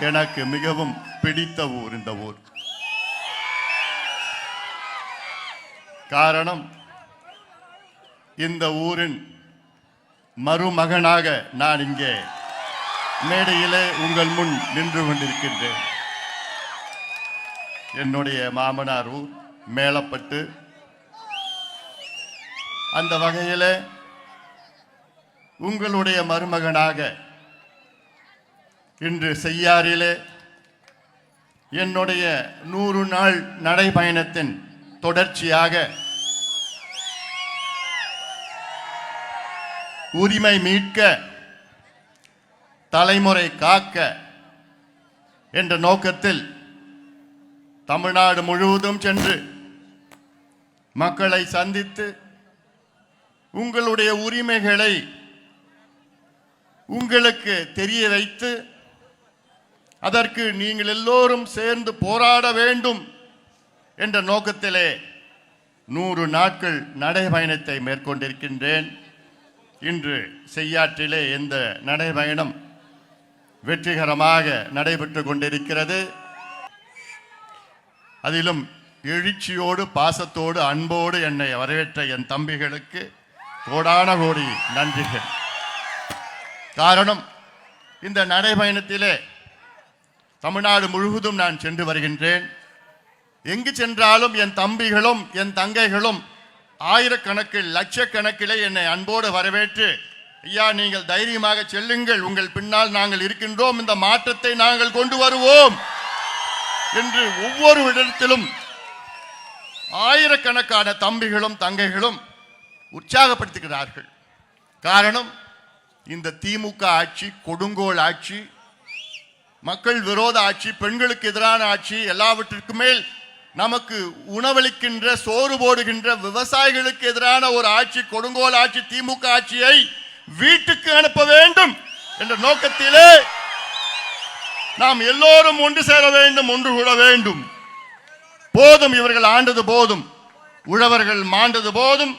எனக்கு மிகவும் பிடித்த ஊர் இந்த ஊர். காரணம் இந்த ஊரின் மருமகனாக நான் இங்கே மேடையிலே உங்கள் முன் நின்று கொண்டிருக்கின்றேன். என்னுடைய மாமனார் ஊர் மேலப்பட்டு. அந்த வகையிலே உங்களுடைய மருமகனாக இன்று செய்யாறிலே என்னுடைய நூறு நாள் நடைபயணத்தின் தொடர்ச்சியாக உரிமை மீட்க தலைமுறை காக்க என்ற நோக்கத்தில் தமிழ்நாடு முழுவதும் சென்று மக்களை சந்தித்து உங்களுடைய உரிமைகளை உங்களுக்கு தெரிய வைத்து அதற்கு நீங்கள் எல்லோரும் சேர்ந்து போராட வேண்டும் என்ற நோக்கத்திலே நூறு நாட்கள் நடைபயணத்தை மேற்கொண்டிருக்கின்றேன். இன்று செய்யாற்றிலே இந்த நடைபயணம் வெற்றிகரமாக நடைபெற்று கொண்டிருக்கிறது. அதிலும் எழுச்சியோடு பாசத்தோடு அன்போடு என்னை வரவேற்ற என் தம்பிகளுக்கு கோடான கோடி நன்றிகள். காரணம் இந்த நடைபயணத்திலே தமிழ்நாடு முழுவதும் நான் சென்று வருகின்றேன். எங்கு சென்றாலும் என் தம்பிகளும் என் தங்கைகளும் ஆயிரக்கணக்கில் லட்சக்கணக்கிலே என்னை அன்போடு வரவேற்று ஐயா நீங்கள் தைரியமாக செல்லுங்கள். உங்கள் பின்னால் நாங்கள் இருக்கின்றோம். இந்த மாற்றத்தை நாங்கள் கொண்டு வருவோம். என்று ஒவ்வொரு இடத்திலும் ஆயிரக்கணக்கான தம்பிகளும் தங்கைகளும் உற்சாகப்படுத்துகிறார்கள். காரணம் இந்த திமுக ஆட்சி கொடுங்கோல் ஆட்சி மக்கள் விரோத ஆட்சி பெண்களுக்கு எதிரான ஆட்சி எல்லாவற்றிற்கு மேல் நமக்கு உணவளிக்கின்ற சோறு போடுகின்ற விவசாயிகளுக்கு எதிரான ஒரு ஆட்சி கொடுங்கோல் ஆட்சி திமுக ஆட்சியை வீட்டுக்கு அனுப்ப வேண்டும் என்ற நோக்கத்திலே நாம் எல்லோரும் ஒன்று சேர வேண்டும் ஒன்று கூட வேண்டும். போதும் இவர்கள் ஆண்டது போதும் உழவர்கள் மாண்டது போதும்.